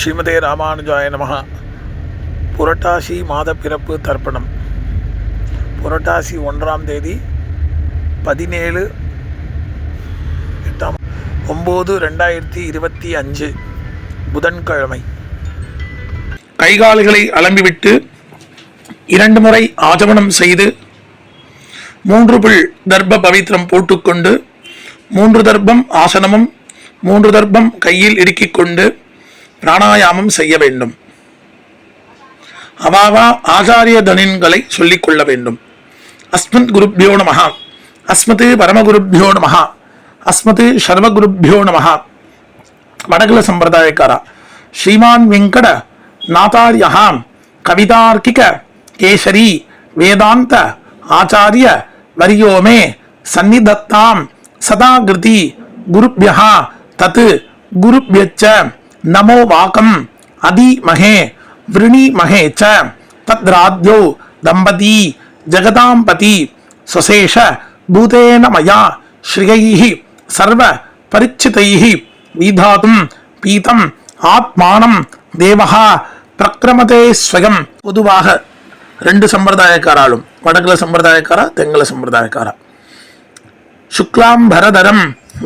ஸ்ரீமதே ராமானுஜாய நமக புரட்டாசி மாத பிறப்பு தர்ப்பணம். புரட்டாசி ஒன்றாம் தேதி பதினேழு எட்டாம் ஒம்பது ரெண்டாயிரத்தி இருபத்தி அஞ்சு புதன்கிழமை. கைகால்களை அலம்பிவிட்டு இரண்டு முறை ஆஜமனம் செய்து மூன்று புல் தர்ப்ப பவித்திரம் போட்டுக்கொண்டு மூன்று தர்ப்பம் ஆசனமும் மூன்று தர்ப்பம் கையில் இடுக்கிக் கொண்டு பிராணாயாமம் செய்ய வேண்டும். அவாவா ஆச்சாரிய தனின்களை சொல்லிக்கொள்ள வேண்டும். அஸ்மத் குருப்பியோ நமஹ. அஸ்மத் பரமகுருப்பியோ நமஹ. அஸ்மத் சர்வகுருப்பியோ நமஹ. வடகுல சம்பிரதாயக்காரா. ஸ்ரீமான் வெங்கட நாதாரியாம். கவிதார்க்கிக கேசரி. வேதாந்த ஆச்சாரிய வரியோமே. சந்நிதத்தாம். சதாகிருதி. குருப்பியா தத் குருப்பியச்ச நமோ வாக்கம் அதிமகே விருணிமகே ச. தத்ராத்யோ தம்பதி ஜெகதாம்பதி சுசேஷ பூதேன மயா ஸ்ரீயைः சர்வ பரிச்சிதைः வீதாதும் பீதம் ஆத்மானம் தேவகா பிரக்கிரமதே ஸ்வயம். பொதுவாக ரெண்டு சம்பிரதாயக்காராலும் வடக்குல சம்பிரதாயக்காரா தெங்கல சம்பிரதாயக்காரா. சுக்லாம்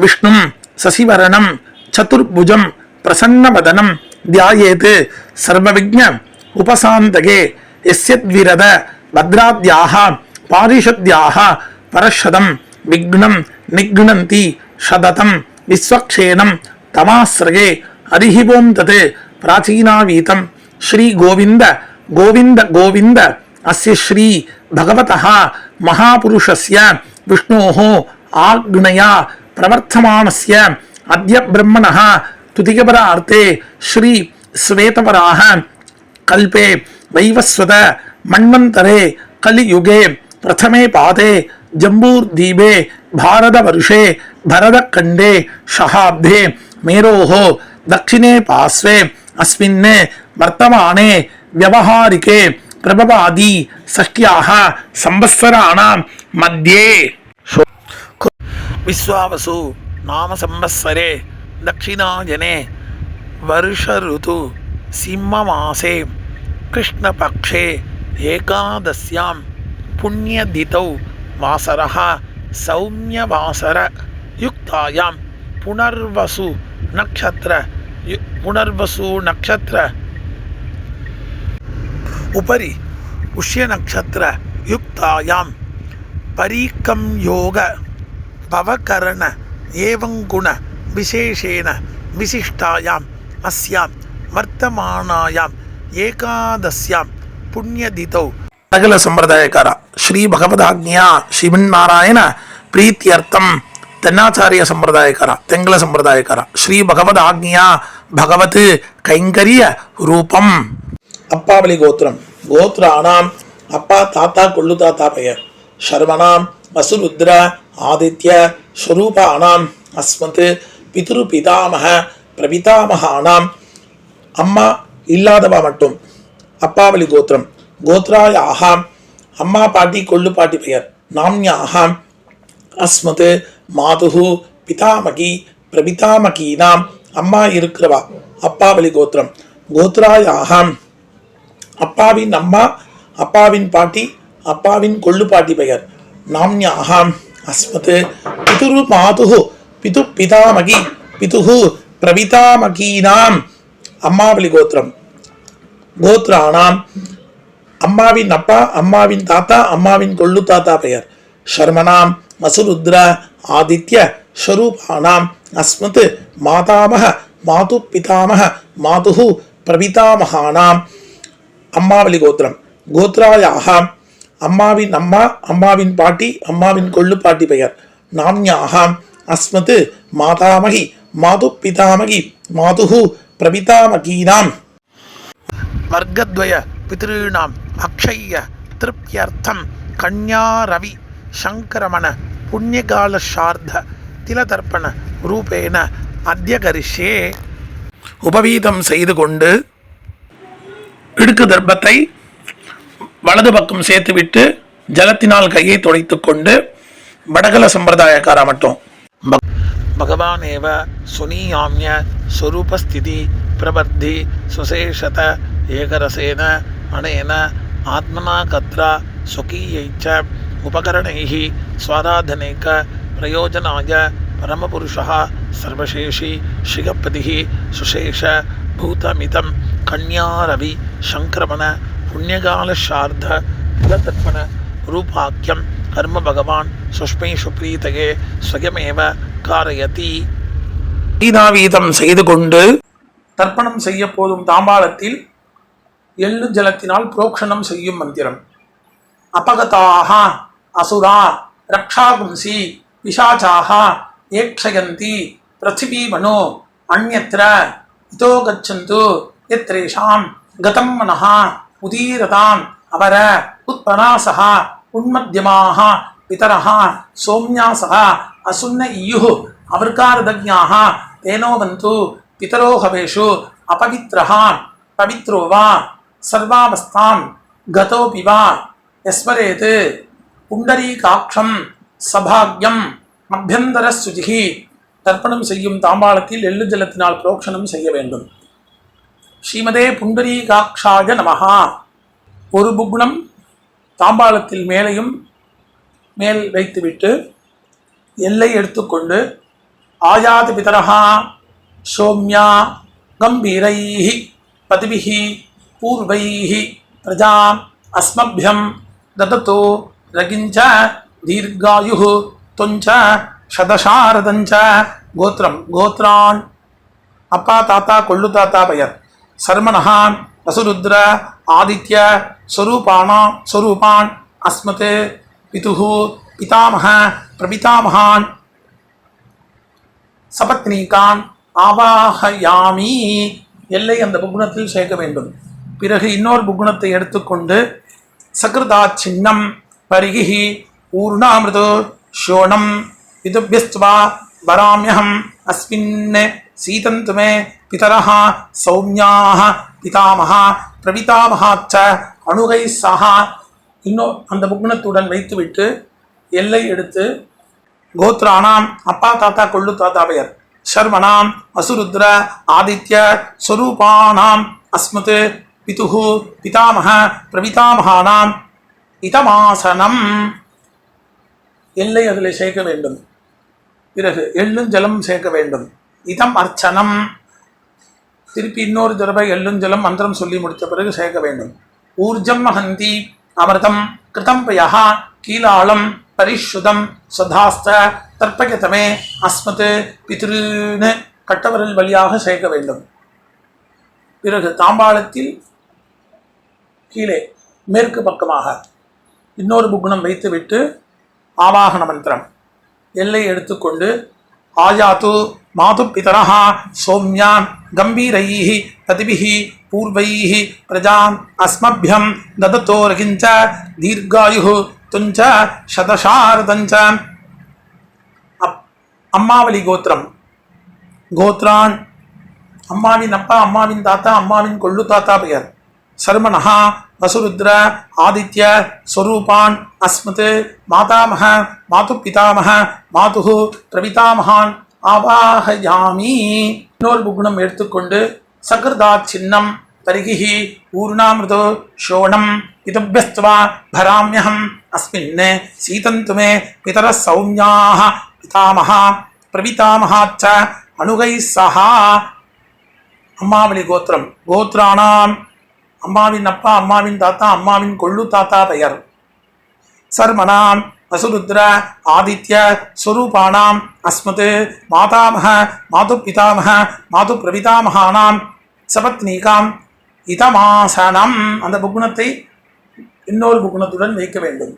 விஷ்ணும் சசிவரணம் சதுர்புஜம் பிரசன்ன வதனம் தியாயேது சர்வவிஜ்ஞ உபசாந்தகே. எஸ்யத்விரத பத்ராத்யாக பாரிஷத்யாக பரஷதம் விக்னம் நிக்னந்தி ஷததம் விஸ்வக்ஷேனம் தமாஸ்ரகே அரிஹிபோம் தது பிராச்சீனாவீதம் ஸ்ரீ கோவிந்த கோவிந்த கோவிந்த அஸ்ய ஸ்ரீ பகவதः மகாபுருஷஸ்ய விஷ்ணோः ஆக்னையா. பிரவர்த்தமானஸ்ய அத்ய பிரம்மணः तुतिकपरार्थे श्री श्वेतपराः कल्पे वैवस्वत मन्वन्तरे कलियुगे प्रथमे पादे जम्बूर्दीपे भारतवर्षे भरतखण्डे शहाब्दे मेरोः दक्षिणे पार्श्वे अस्मिन् वर्तमाने व्यवहारिके प्रभवादि षष्ट्याः संवत्सराणां मध्ये। विश्वावसु नाम संवत्सरे दक्षिणाजने वर्षऋतु सिंहमासे कृष्णपक्षे एकादश्यां पुण्यदितौ वासरः सौम्यवासरयुक्तायां पुनर्वसु नक्षत्र यु- पुनर्वसु नक्षत्र उपरि पुष्यनक्षत्रयुक्तायां परीकं योग भवकरण एवं गुण விசேஷேன விசிஷ்டாயாம் அஸ்யாம் வர்த்தமானாயாம் ஏகாதஸ்யாம் புண்ணியதிதௌ சகல சம்பிரதாயக்கார ஸ்ரீ பகவதாக்ஞியா ஸ்ரீமன்னாராயண ಪ್ರೀತ್ಯರ್ಥಂ ತೆನ್ನಾಚಾರ್ಯ ಸಂಪ್ರದಾಯಕರ ತೆಂಗಲ ಸಂಪ್ರದಾಯಕರ ಶ್ರೀ ಭಗವದ್ ಆಜ್ಞೆಯ ಭಗವತ್ ಕೈಂಕರ್ಯ ರೂಪಂ ಅಪ್ಪಾವಳಿ ಗೋತ್ರಂ ಗೋತ್ರಾಣಾಂ ಅಪ್ಪ ತಾತ ಕೊಳ್ಳು ತಾತ ಪೆಯರ್ ಶರ್ಮಣಾಂ ವಸುರುದ್ರ ಆದಿತ್ಯ ಸ್ವರೂಪಾಣಾಂ ಅಸ್ಮತ್ பிதுரு பிதாமக பிரபிதாமகானாம் அம்மா இல்லாதவா மட்டும். அப்பாவளி கோத்திரம். கோத்ராயாகாம் அம்மா பாட்டி கொள்ளு பாட்டி பெயர். நாம்யாகாம் அஸ்மது மாதுகு பிதாமகி பிரபிதாமகீனாம். அம்மா இருக்கிறவா. அப்பாவளி கோத்திரம். கோத்ராயாகாம் அப்பாவின் அம்மா அப்பாவின் பாட்டி அப்பாவின் கொள்ளு பாட்டி பெயர். நாம்யாகாம் அஸ்மது பிதுரு மாதுகு பிது பிதாமகி பிதுகு பிரபிதாமகீனாம். அம்மாவளி கோத்திரம். கோத்ராணாம் அம்மாவின் அப்பா அம்மாவின் தாத்தா அம்மாவின் கொள்ளு தாத்தா பெயர். ஷர்மனாம் மசுருத்ர ஆதித்ய ஸ்வரூபானாம் அஸ்மத் மாதாமக மாது பிதாமக மாதுகு பிரபிதாமகானாம். அம்மாவளி கோத்திரம். கோத்ராயாக அம்மாவின் அம்மா அம்மாவின் பாட்டி அம்மாவின் கொள்ளு பாட்டி பெயர். நாம்யாகாம் அஸ்மத் மாதாமகி மாது பிதாமகி மாதுகு பிரபிதாமகீனாம். வர்க்கத்வய பிதிருணாம் அக்ஷய திருப்தியர்த்தம் கன்யா ரவி சங்கரமண புண்ணியகால சார்த திலதர்ப்பண ரூபேன அத்தியகரிஷே. உபவீதம் செய்து கொண்டு இடுக்கு தர்ப்பத்தை வலது பக்கம் சேர்த்துவிட்டு ஜலத்தினால் கையை துடைத்து கொண்டு வடகல சம்பிரதாயக்காரா மட்டும். भगवानेव सुनीयाम्य स्वरूपस्थिति प्रबद्धि सुशेषत एकरसेन अनेन आत्मना कत्रा स्वकीयै च उपकरणैः स्वाराधनैक प्रयोजनाय परमपुरुषः सर्वशेषी श्रियपतिः सुशेष भूतमितं कन्यारवि सङ्क्रमण पुण्यकालशार्ध कुलतर्पण रूपाख्यं கர்ம பகவான் சுஷ்மேஷு பிரீதகே சுயமேவ காரயதி கீதாவீதம் செய்து கொண்டு தர்ப்பணம் செய்ய போதும் தாம்பாளத்தில் எள்ளு ஜலத்தினால் புரோக்ஷணம் செய்யும் மந்திரம். அபகதாக அசுரா ரக்ஷாகும்சி பிசாச்சாக ஏக்ஷயந்தி பிருத்திவி மனோ அந்நத்திர இதோ கச்சந்து எத்ரேஷாம் கதம் மனஹா உதீரதாம் அவர உத்பனாசகா உன்மத்தியமாக பிதரஹா சோம்யாசா அசுன்ன இயு அவர்காரதஜாக தேனோவந்து பிதரோ அபவித்ரஹா பவித்ரோ வா சர்வாவஸ்தாம் கதோபி வா யஸ்மரேத் புண்டரீகாட்சம் சபாக்யம் அபியந்தர சுஜிகி தர்ப்பணம் செய்யும் தாம்பாளத்தில் எள்ளு ஜலத்தினால் புரோக்ஷணம் செய்ய வேண்டும். ஸ்ரீமதே புண்டரீகாட்சாய நமஹா. ஒரு புக்னம் தாம்பாளத்தில் மேலையும் மேல் வைத்துவிட்டு எல்லை எடுத்துக்கொண்டு ஆயாத பிதரஹா சோம்யா கம்பீரைः பதிபிः பூர்வைः பிரஜா அஸ்மபியம் ததतो ரகிஞ்ச தீர்காயுः தொஞ்ச சதசாரதஞ்ச கோத்திரம் கோத்ரான். அப்பா தாத்தா கொள்ளு தாத்தா பெயர். சர்மனஹான் வசுருத்ர ஆதித்ய ஸ்வரூபானா ஸ்வரூபான் அஸ்மத் பிதுகு பிதாமக பிரபிதாமகான் சபத்னிகான் ஆவாகயாமி எல்லை அந்த புகுணத்தில் சேர்க்க வேண்டும். பிறகு இன்னொரு புகுணத்தை எடுத்துக்கொண்டு சகிருதா சின்னம் பரிகி ஊர்ணாமிருது ஷோணம் விதுபியஸ்துவா வராமியகம் அஸ்மின் சீதந்துமே மே சௌமியாக பிதாமகா பிரபிதாமகாச்ச அணுகை சஹா இன்னும் அந்த புக்னத்துடன் வைத்துவிட்டு எல்லை எடுத்து கோத்ராணாம் அப்பா தாத்தா கொள்ளு தாத்தா பெயர். சர்மணாம் அசுருத்ர ஆதித்ய ஸ்வரூபானாம் அஸ்மத் பிதுகு பிதாமக பிரபிதாமகானாம் இதமாசனம். எல்லை அதில் சேர்க்க வேண்டும். பிறகு எள்ளும் ஜலம் சேர்க்க வேண்டும். இதம் அர்ச்சனம். திருப்பி இன்னொரு தடவை எள்ளும் ஜலம் மந்திரம் சொல்லி முடித்த பிறகு சேர்க்க வேண்டும். ஊர்ஜம் மகந்தி அமிர்தம் கிருதம் பயா கீலாளம் பரிஷுதம் சதாஸ்த தர்ப்பகதமே அஸ்மத் பித்ருன்னு கட்டவரல் வழியாக சேர்க்க வேண்டும். பிறகு தாம்பாளத்தில் கீழே மேற்கு பக்கமாக இன்னொரு புக்னம் வைத்துவிட்டு ஆவாகன மந்திரம். எல்லை எடுத்துக்கொண்டு ஆயாத்து மாது பிதரஹா சோம்யான் கம்பீரைः பதிபிः பூர்வைः பிரஜாம் அஸ்மபியம் ததத்தோ ரகிஞ்ச தீர்காயுः துஞ்ச சதசாரதஞ்ச அப் அம்மாவளி கோத்திரம் கோத்ரான் அம்மாவின் அப்பா அம்மாவின் தாத்தா அம்மாவின் கொள்ளு தாத்தா பெயர் சர்மனஹா வசுருத்ர ஆதித்ய ஸ்வரூபான் அஸ்மத் மாதாமக மாது பிதாமக மாது பிரபிதாமகான் ஆவாஹயாமி இன்னொரு புகுணம் எடுத்துக்கொண்டு சகிருதா சின்னம் தரிகி ஊர்ணாமிருதோ ஷோணம் இதபியஸ்துவா பராமியகம் அஸ்மின் சீதந்துமே பிதர சௌமியாக பிதாமகா பிரவிதாமகாச்ச அணுகை சஹா. அம்மாவளி கோத்திரம். கோத்ராணாம் அம்மாவின் அப்பா அம்மாவின் தாத்தா அம்மாவின் கொள்ளு தாத்தா பெயர். சர்மனாம். வசுருத்ர ஆதித்ய ஸ்வரூபானாம் அஸ்மத் மாதாமக மாது பிதாமக மாது பிரபிதாமகானாம் சபத்னீகாம் இதமாசனம். அந்த புகுணத்தை இன்னொரு புகுணத்துடன் வைக்க வேண்டும்.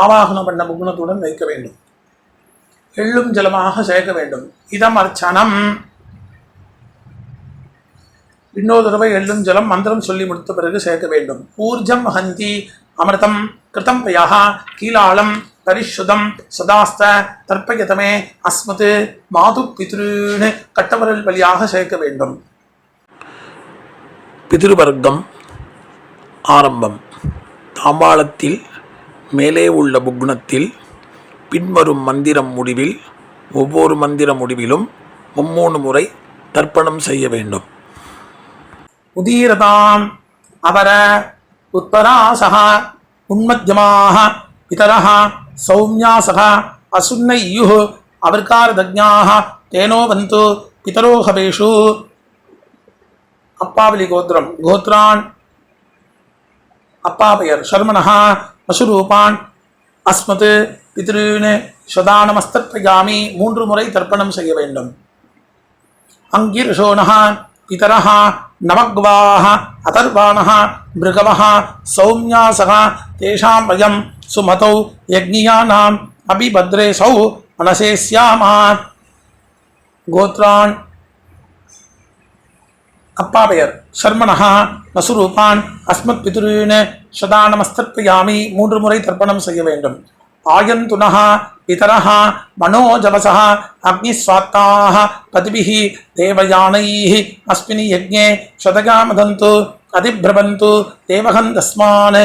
ஆவாகனம் பண்ண புகுணத்துடன் வைக்க வேண்டும். எள்ளும் ஜலமாக சேர்க்க வேண்டும். இதம் அர்ச்சனம் இன்னொரு தடவை எள்ளும் ஜலம் மந்திரம் சொல்லி முடித்த பிறகு சேர்க்க வேண்டும். ஊர்ஜம் ஹந்தி அமிர்தம். கிருதம் பயா கீலாளம் பரிஷுதம் சதாஸ்த தர்ப்பயதமே அஸ்மத் மாது பித்ருன்னு கட்டவரல் வழியாக சேர்க்க வேண்டும். பிதிருவர்க்கம் ஆரம்பம். தாம்பாளத்தில் மேலே உள்ள புக்னத்தில் பின்வரும் மந்திரம் முடிவில் ஒவ்வொரு மந்திர முடிவிலும் மும்மூணு முறை தர்ப்பணம் செய்ய வேண்டும். உதீரதாம் அவர உத்தராசக உன்மத்தியமாக பிதரஹ சௌமியாசக அசுன்னையு அவர்காரதஜ்ஞாः தேனோ வந்து பிதரோஹபேஷு அப்பாவலி கோத்திரம் கோத்ரான் அப்பா பெயர் சர்மணः பசுரூபான் அஸ்மத் பித்ருவினு சதானமஸ்தர்ப்பயாமி மூன்று முறை தர்ப்பணம் செய்ய வேண்டும். அங்கிர்ஷோணः பிதரः நவக்வாः அதர்வாணः மிருகவः சௌமியாசः தேஷாம் வயம் சுமதௌ யஜ்ஞியானாம் அபிபத்ரே சௌ மனசே ஸ்யாமா கோத்ரான் அப்பா பெயர் சர்மணः நசுரூபான் அஸ்மத் பிதுருன்னு சதானமஸ்தர்ப்பயாமி மூன்று முறை தர்ப்பணம் செய்ய வேண்டும்। ஆயந்துனः பிதரः மனோஜவசः அக்னிஸ்வாத்தாः பதிபிः தேவயானைः அஸ்மினி யஜ்ஞே சதகாமதந்து அதிபிரபந்து தேவகந்தஸ்மான்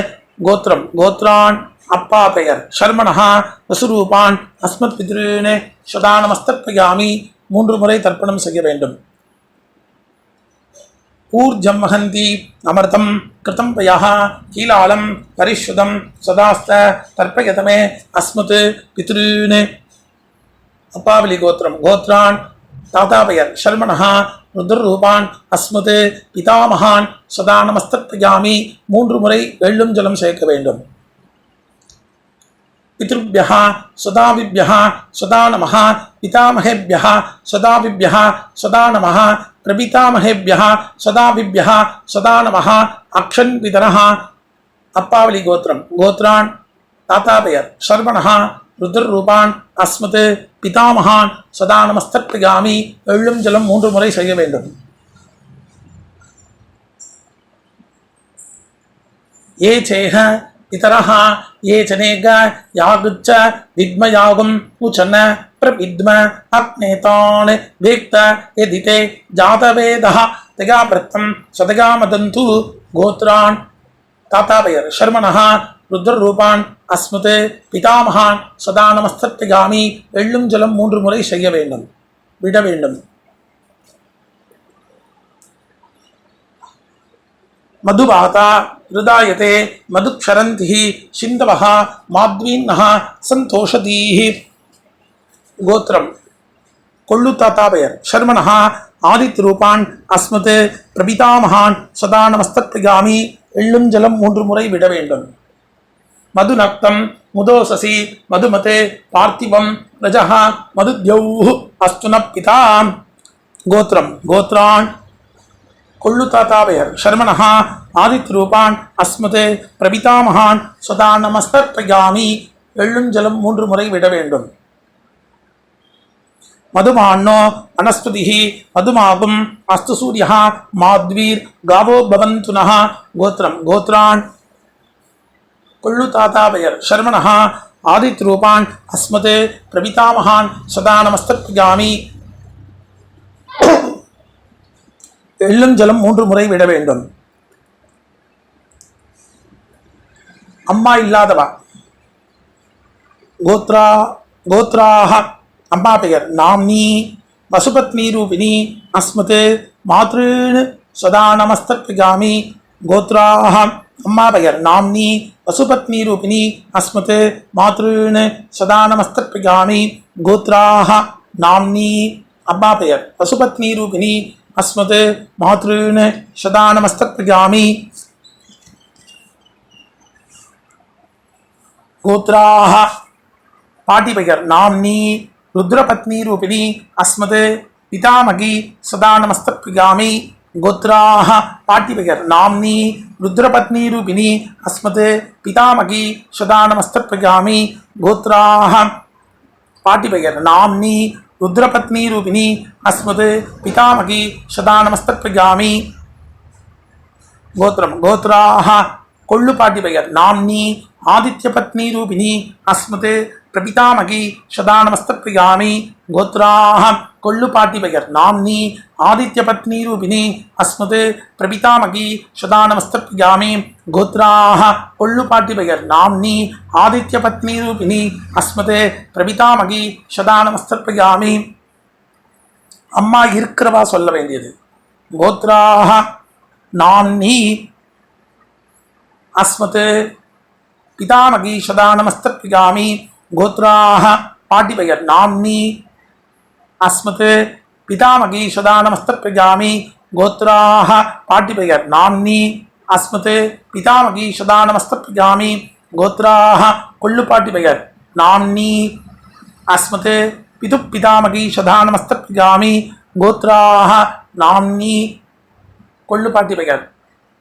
கோத்திரம் கோத்ரான் அப்பா பெயர் ஷர்மணா வசுரூபான் அஸ்மத் பித்ருன்னு சதானமஸ்தர்ப்பயாமி மூன்று முறை தர்ப்பணம் செய்ய வேண்டும். ऊर्जं वहन्ति अमृतं कृतं पयः कीलालं परिश्रुतं सदास्त तर्पयत मे अस्मत् पितॄन् अपावलि गोत्रं गोत्रान् तातापयर् शर्मणः ருத்ரரூபான் அஸ்மத் பிதாமகான் சதா நமஸ்தர்ப்பயாமி மூன்று முறை வெள்ளும் ஜலம் சேர்க்க வேண்டும் पितृभ्यः सदाविभ्यः सदा नमः पितामहेभ्यः सदाविभ्यः सदा नमः பிரபிதாமகேபியா சதாபிபியா சதா நமஹா அக்ஷன் விதனஹா அப்பாவளி கோத்திரம் கோத்ரான் தாத்தா பெயர் ஷர்வணஹா ருத்ர் ரூபான் அஸ்மத் பிதாமகான் சதா நமஸ்திரியாமி எள்ளும் ஜலம் மூன்று முறை செய்ய வேண்டும். ஏ சேக பிதரஹா ஏ சனேக யாகுச்ச வித்மயாகும் பூச்சன்ன प्रविद्म अग्नेतान् वेक्त यदिते जातवेदः तया वृत्तं सदया मदन्तु गोत्रान् தாத்தாபயர் சர்மணः ருத்ரரூபான் அஸ்மத் பிதாமகான் சதா நமஸ்தர்ப்பயாமி எள்ளும் ஜலம் மூன்று முறை செய்ய வேண்டும் விட வேண்டும் मधुवाता हृदायते मधुक्षरन्तिः सिन्धवः கோத்திரம் கொள்ளு தாத்தாபயர் ஷர்மனஹா ஆதித் ரூபான் அஸ்மத் பிரபிதாமகான் சதா நமஸ்திரிகாமி எள்ளும் ஜலம் மூன்று முறை விட வேண்டும் மது நக்தம் முதோசசி மதுமதே பார்த்திவம் ரஜஹா மதுத்யௌ அஸ்துன பிதா கோத்திரம் கோத்ரான் கொள்ளு தாத்தாபயர் ஷர்மனஹா ஆதித் ரூபான் அஸ்மத் பிரபிதாமகான் சதா நமஸ்திரிகாமி எள்ளும் ஜலம் மூன்று முறை விட வேண்டும் மதுமாண்ணோ வனஸ்பதிः மதுமாகும். அஸ்து சூரியः மாத்வீர் காவோ பவந்துனா கோத்திரம் கோத்ரான். கொள்ளுத்தாத்தாவையர் சர்மணः ஆதித்ரூபான். அஸ்மத் பிரபிதாமகான் சதா நமஸ்தர்ப்பயாமி எள்ளும் ஜலம் மூன்று முறை விட வேண்டும். அம்மா இல்லாதவா? கோத்ரா கோத்ராக அம்மா பெயர் நாம்னி வசுபத்னி ரூபிணி அஸ்மத் மாத்ருன் சதா நமஸ்தர்ப்பயாமி கோத்ராக அம்மா பெயர் நாம்னி வசுபத்னி ரூபிணி அஸ்மத் மாத்ருன் சதா நமஸ்தர்ப்பயாமி கோத்ராக நாம்னி அம்மா பெயர் பசுபத்னி ரூபிணி அஸ்மத் மாத்ருன் சதா நமஸ்தர்ப்பயாமி ருத்ரபத்னி ரூபிணி அஸ்மது பிதாமகி சதா நமஸ்தபிகாமி கோத்ராஹ பாட்டிபகர் நாம்னி ருத்ரபத்னி ரூபிணி அஸ்மத் பிதாமகி சதா நமஸ்தபிகாமி கோத்ராஹ பாட்டிபகர் நாம்னி ருத்ரபத்னி ரூபிணி அஸ்மத் பிதாமகி சதா கோத்ரம் கோத்ராஹ கொள்ளு பாட்டிபகர் நாம்னி ஆதித்ய ரூபிணி அஸ்மத் பிரபிதாமகி சதாநமஸ்திரியாமி கோத்ராஹம் கொள்ளுபாட்டி பெயர் நாம்னி ஆதித்ய பத்னி ரூபிணி அஸ்மது பிரபிதாமகி சதாநமஸ்திரியாமி கோத்ராஹ கொள்ளுபாட்டி பெயர் நாம்னி ஆதித்ய பத்னி ரூபிணி அஸ்மது பிரபிதாமகி சதாநமஸ்திரியாமி அம்மா இருக்கிறவா சொல்ல வேண்டியது. கோத்ராஹ நாம்னி அஸ்மது பிதாமகி சதாநமஸ்திரியாமி கோத்ராக பாட்டி பெயர் நாம்னி அஸ்மத் பிதாமகி சதானமஸ்திரஜாமி கோத்ராக பாட்டி பெயர் நாம்னி அஸ்மத் பிதாமகி சதானமஸ்திரஜாமி நமஸ்தர்ப்பயாமி கோத்ராக கொள்ளுப்பாட்டி பெயர் நாம்னி அஸ்மத் பிது பிதாமகி சதானமஸ்திரஜாமி கோத்ராக நாம்னி கொள்ளுப்பாட்டி பெயர்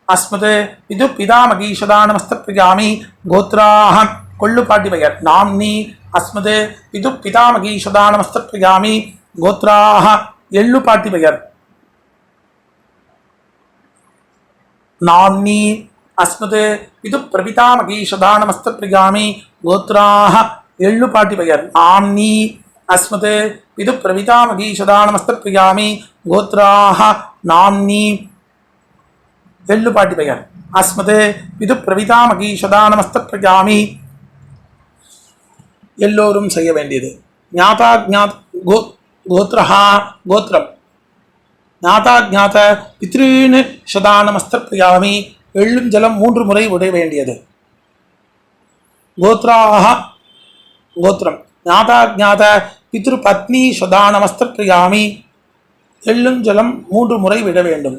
அஸ்மத் பிது பிதாமகி சதானமஸ்திரஜாமி கோத்ராக ಕೊಳ್ಳು ಪಾಟಿವಯ ನಾಮ್ನಿ, ಅಸ್ಮದೆ, ಇದು ಪಿತಾಮಗಿ ನಮಸ್ತತ್ವಯಾಮಿ ಗೋತ್ರಾಹ ಎಳ್ಳು ಪಾಟಿವಯರ್ ನಾಮ್ನಿ, ಅಸ್ಮದೆ, ಇದು ಪ್ರಪಿತಾಮಗಿ ನಮಸ್ತತ್ವಯಾಮಿ ಗೋತ್ರಾಹ ಎಳ್ಳು ಪಾಟಿವಯರ್ ನಾಮ್ನಿ, ಅಸ್ಮದೆ, ಇದು ಪ್ರವಿತಾಮಗಿ ಸದಾನಮಸ್ತಪ್ರಿಯಾಮಿ ಗೋತ್ರಾಹ, ನಾಮ್ನಿ ಎಳ್ಳು ಪಾಟಿಪಯ ಅಸ್ಮದೆ, ಇದು ಪ್ರವಿತಾಮಗಿ ಸದಾನಮಸ್ತಪ್ರಿಯಾಮಿ எல்லோரும் செய்ய வேண்டியது. ஞாதா ஜாத் கோ கோத்ரஹா கோத்திரம் ஞாதா ஜாத பித்ருன்னு சதா நமஸ்தப்பிரயாமி எள்ளும் ஜலம் மூன்று முறை உடைய வேண்டியது. கோத்ராக கோத்திரம் ஞாதா ஜாத பித்ரு பத்னி சதா நமஸ்தப்பிரயாமி எள்ளும் ஜலம் மூன்று முறை விட வேண்டும்.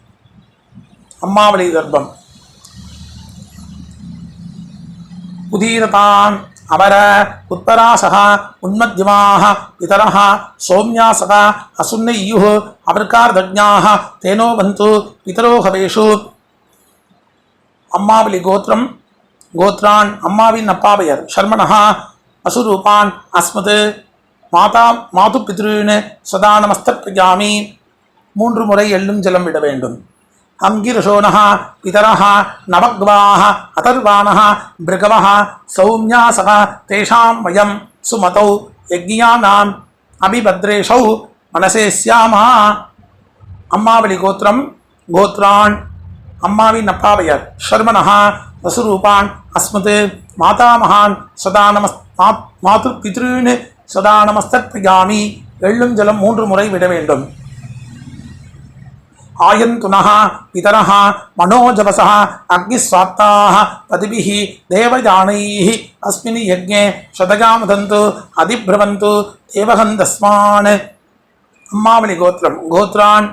அம்மாவளி கர்ப்பம். உதீரதான் அமர உத்தராசக உன்மத்தியமாக பிதரः சௌமியாசக அசுன்னையுः அபர்கார்தஜ்ஞாः தேனோ பந்து பிதரோ ஹவேஷு அம்மாவளி கோத்திரம் கோத்ரான் அம்மாவின் அப்பாவையர் பெயர் அசுரூபான் அஸ்மத். மாதா மாது பித்ருன்னு சதா நமஸ்தப்பிரஜாமி மூன்று முறை எள்ளும் ஜலம் விட வேண்டும். அங்கிரசோனः பிதரः நவக்வாः अतर्वाणः भृगवः सौम्यासः तेषां वयं सुमतौ यज्ञानाम् अभिभद्रेशौ मनसे स्यामः அம்மாவளி கோத்திரம் கோத்ரான் அம்மாவின் அப்பா பெயர் ஷர்மனஹா வசுரூபான் அஸ்மத் மாதாமகான் சதா நமஸ் மா- மாது பித்ருன்னு சதா நமஸ்தப்பியாமி எள்ளும் ஜலம் மூன்று முறை விட வேண்டும் आयन्तुनः पितरः मनोजवसः अग्निस्वात्ताः पतिभिः देवयानैः अस्मिन् यज्ञे शतगामदन्तु अधिभ्रवन्तु देवहन्तस्मान् அம்மாவளி கோத்திரம் கோத்ரான்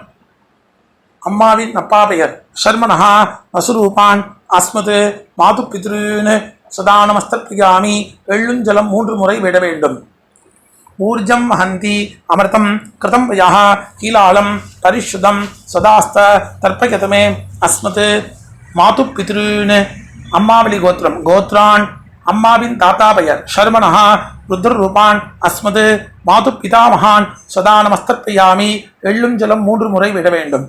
அம்மாவின் அப்பா பெயர் ஷர்மனஹா வசுரூபான் அஸ்மத் மாது பித்ருன்னு சதா நமஸ்தப்பியாமி எள்ளுஞ்சலம் மூன்று முறை விட வேண்டும் ஊர்ஜம் ஹந்தி அமிர்தம் கிருதம் வயः கீலாலம் பரிஷுதம் சதாஸ்த தர்ப்பயதமே அஸ்மத் மாது பித்ருன்னு அம்மாவளி கோத்திரம். கோத்ரான் அம்மாவின் தாத்தா பெயர். ஷர்மணா ருத்ரரூபான் அஸ்மத் மாது பிதாமகான் சதா நமஸ்தப்பியாமி எள்ளும் ஜலம் மூன்று முறை விட வேண்டும்.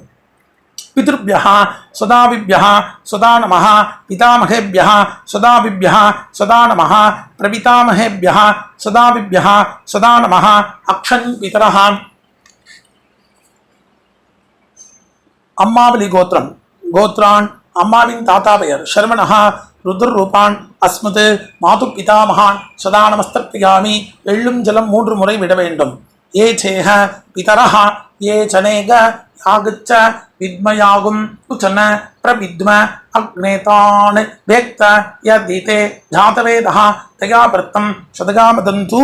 पितृभ्यः सदाभिभ्यः सदा नमः पितामहेभ्यः सदाभिभ्यः सदा नमः प्रपितामहेभ्यः सदाभिभ्यः सदा नमः अक्षन् पितरः அம்மாவலி கோத்திரம் கோத்ரான் அம்மாவின் தாத்தா பெயர் ஷர்மணா ருத்ரரூபான் அஸ்மத் மாது பிதாமகான் சதா நமஸ்தப்பியாமி எள்ளும் ஜலம் மூன்று முறை விட வேண்டும் ஏ சேஹ பிதரஹ ஏ சனேக யாகுச்ச வித்மயாகும் உச்சன பிரவித்ம அக்னேதான் வேக்த யதிதே ஜாதவேதா தயா பிரத்தம் சதகாமதந்து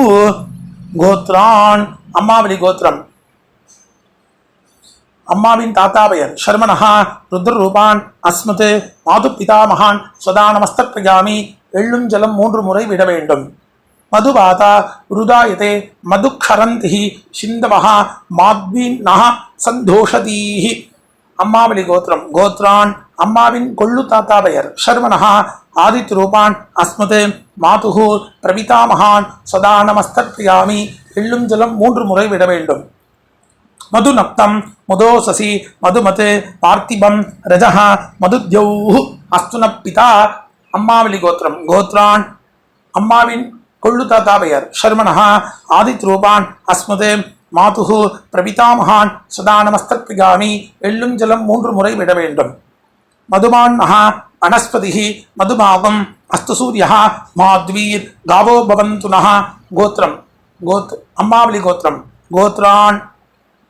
கோத்ரான் அம்மாவலி கோத்திரம் அம்மாவின் தாத்தா பெயர் ஷர்மணா ருத்ரரூபான் அஸ்மத் மாது பிதாமகான் சதா நமஸ்தப்பிரயாமி எள்ளும் ஜலம் மூன்று முறை விட வேண்டும் மதுபாதா ருதாயதே மதுக்ஷரந்தி சிந்தவஹ மாத்வீன்னஹ சந்தோஷதீஹி அம்மாவளி கோத்திரம் கோத்ரான் அம்மாவின் கொள்ளு தாத்தா பெயர். ஷர்மனஹா ஆதித் ரூபான் அஸ்மது மாதுகு பிரபிதா மகான் சதா நமஸ்தர்ப்பியாமி எள்ளும் ஜலம் மூன்று முறை விட வேண்டும். மது நப்தம் மதோசசி மதுமது பார்த்திபம் ரஜஹ மதுத்யௌ அஸ்துனப்பிதா அம்மாவளி கோத்திரம் கோத்ரான் அம்மாவின் கொள்ளு தாத்தா பெயர். ஷர்மனஹா ஆதித் ரூபான் அஸ்மது மாதுகு பிரபிதாமகான் சதா நமஸ்தர்ப்பியாமி எள்ளும் ஜலம் மூன்று முறை விட வேண்டும். மதுமான் மகா வனஸ்பதிகி மதுமாவம் அஸ்து சூரியா மாத்வீர் காவோ பவந்து நः கோத்திரம். கோத் அம்மாவளி கோத்திரம். கோத்ரான்.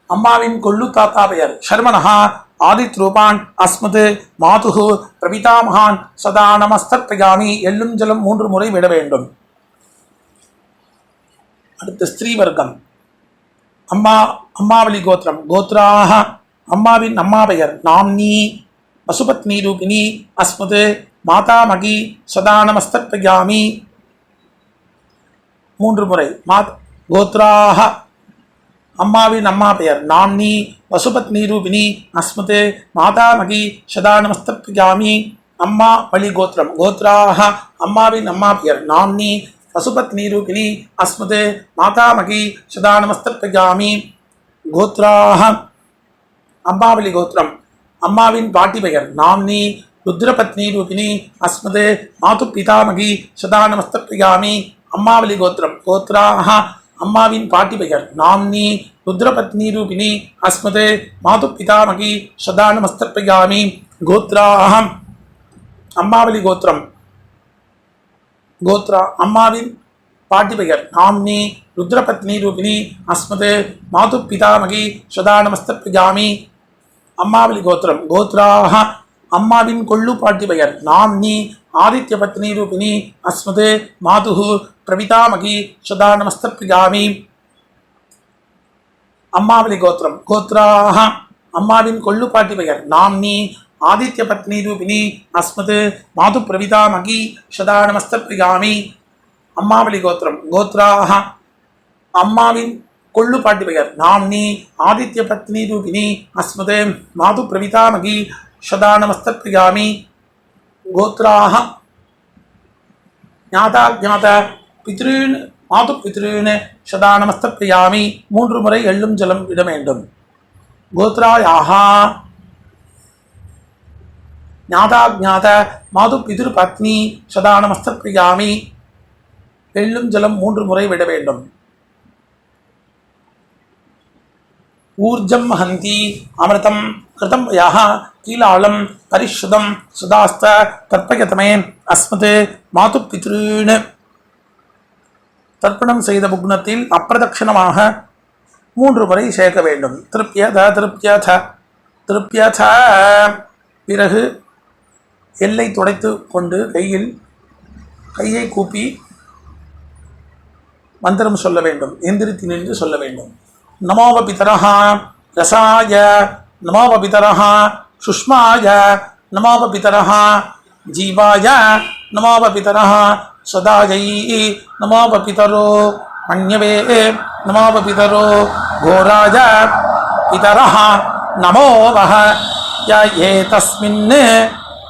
அம்மாவின் கொள்ளு தாத்தா பெயர். ஷர்மனஹா ஆதித் ரூபான் அஸ்மது மாதுகு பிரபிதாமகான் சதா நமஸ்தர்ப்பயாமி எள்ளும் ஜலம் மூன்று முறை விட வேண்டும். அடுத்து ஸ்ரீவர்க்கம் அம்மா அம்மாவளி கோத்திரம் கோத்ராக அம்மாவின் அம்மா பெயர் நாம்னி பசுபத்னி ரூபிணி அஸ்மது மாதாமகி சதா மூன்று முறை மாத் கோத்ராக அம்மாவின் அம்மா பெயர் நாம்னி பசுபத்னி ரூபிணி அஸ்மது மாதாமகி சதா அம்மா வழி கோத்திரம் கோத்ராக அம்மாவின் அம்மா பெயர் நாம்னி பசுபத்னி ரூபிணி அஸ்மத் மாதாமகி சதா நமஸ்தர்ப்பயாமி கோத்ராக அம்மாவளி கோத்திரம். அம்மாவின் பாட்டி பெயர் நாம்னி ருத்ரபத்னி ரூபிணி அஸ்மது மாது பிதாமகி சதா நமஸ்தப்பியாமி அம்மாவளி கோத்திரம். கோத்ராக அம்மாவின் பாட்டி பெயர் நாம்னி ருத்ரபத்னி ரூபிணி அஸ்மது மாது பிதாமகி சதா நமஸ்தப்பியாமி கோத்ராக அம்மாவளி கோத்திரம். கோத்ரா அம்மாவின் பாட்டி பெயர். நாம்னி ருத்ரபத்னி ரூபினி அஸ்மது மாது பிதாமகி சதா நமஸ்தப்பியாமி அம்மாவளி கோத்திரம். கோத்ராக அம்மாவின் கொள்ளு பாட்டி பெயர். நாம்னி ஆதித்ய பத்னி ரூபினி அஸ்மது மாதுகு பிரபிதாமகி சதா நமஸ்தப்பியாமி அம்மாவளி கோத்திரம். கோத்ராக அம்மாவின் கொள்ளு பாட்டி பெயர். நாம்னி ஆதித்ய பத்னி ரூபிணி அஸ்மது மாது பிரவிதா மகி சதா நமஸ்தப்பியாமி அம்மாவளி கோத்திரம் கோத்ராக அம்மாவின் கொள்ளு பாட்டி பெயர். நாம்னி ஆதித்ய பத்னி ரூபிணி அஸ்மது மாது பிரவிதா மகி சதா நமஸ்தப்பியாமி கோத்ராக ஞாதா ஜாத பித்ருன் மாது பித்ருன் சதா நமஸ்திரியாமி மூன்று முறை எள்ளும் ஜலம் விட வேண்டும். கோத்ராயாகா ஞாதாஜாத மாது பிதிரு பத்னி சதானமஸ்த பிரியாமி வெள்ளும் ஜலம் மூன்று முறை விட வேண்டும். ஊர்ஜம் ஹந்தி அமிர்தம் கிருதம் யாக கீழாளம் பரிஷுதம் சுதாஸ்த தர்ப்பயதமே அஸ்மது மாது பித்ருன்னு தர்ப்பணம் செய்த புக்னத்தில் அப்பிரதட்சிணமாக மூன்று முறை சேர்க்க வேண்டும். திருப்தியத திருப்தியத திருப்தியத பிறகு எல்லை துடைத்து கொண்டு கையில் கையை கூப்பி மந்திரம் சொல்ல வேண்டும் எந்திரித்து நின்று சொல்ல வேண்டும் नमोव पितरः रसाय नमोव पितरः सुष्माय नमोव पितरः जीवाय नमोव पितरः सदायै नमोव पितरो मन्यवे नमोव पितरो घोराय पितरः नमो वः य एतस्मिन्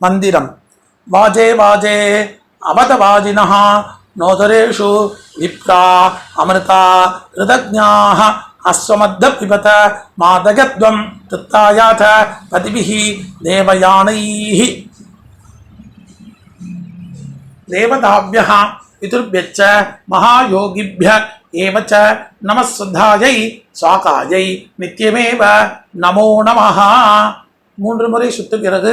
மந்திரம். வாஜே வாஜே அவதவாஜினா நோதரேஷு விப்ரா அமிர்தா ரிதஜாக அஸ்வமத்த பிபத மாதகத்வம் தித்தாயாத பதிபிஹி தேவயானைஹி. தேவதாபியா பிதுர்பியச்ச மகாயோகிபிய ஏவச்ச நமஸ்வத்தாயை சுவாகாயை நித்தியமேவ நமோ நமஹா. மூன்று முறை சுத்து பிறகு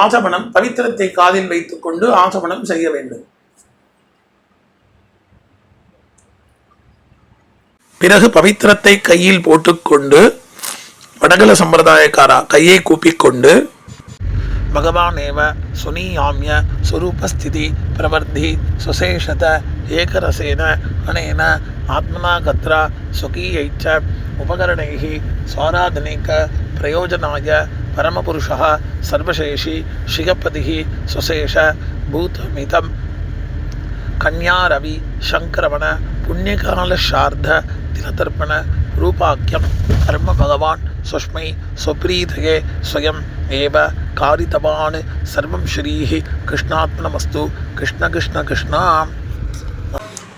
ஆசமனம் பவித்திரத்தை காதில் வைத்துக்கொண்டு ஆசமனம் செய்ய வேண்டும். பிறகு பவித்திரத்தை கையில் போட்டுக்கொண்டு வடகல சம்பிரதாயக்காரா கையை கூப்பிக்கொண்டு भगवानेव सुनीयाम्य स्वरूपस्थिति प्रवर्धि सुशेषत एकरसेन अनेन आत्मना गत्र स्वकीयैश्च उपकरणैः स्वाराधनिकप्रयोजनाय परमपुरुषः सर्वशेषी शिगपतिः सुशेष भूतमितं कन्यारवि शङ्क्रमण पुण्यकालशार्ध तिलतर्पण रूपाख्यं कर्म भगवान् சுஷ்மை ஸ்வப்ரீதகே ஸ்வயம் ஏவ காரிதவான் சர்வம் ஸ்ரீஹி கிருஷ்ணாத்மனமஸ்து. கிருஷ்ண கிருஷ்ண கிருஷ்ணா.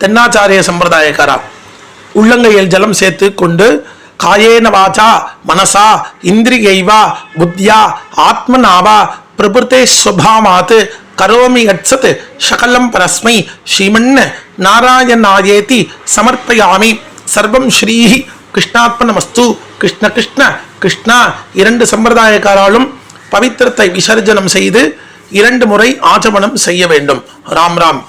தென்னாச்சாரிய சம்பிரதாயக்காரா உள்ளங்கையில் ஜலம் சேர்த்து கொண்டு காயேன வாச்சா மனசா இந்திரியைவா புத்தியா ஆத்மனாவா பிரபுத்தே சுபாமாத் கரோமி யட்சத் சகலம் பரஸ்மை ஸ்ரீமன் நாராயணாயேதி சமர்ப்பயாமி. சர்வம் ஸ்ரீ ஸ்ரீஹி கிருஷ்ணாத்மனமஸ்து கிருஷ்ண கிருஷ்ண கிருஷ்ணா. இரண்டு சம்பிரதாயக்காராலும் பவித்திரத்தை விசர்ஜனம் செய்து இரண்டு முறை ஆச்சமனம் செய்ய வேண்டும். ராம் ராம்.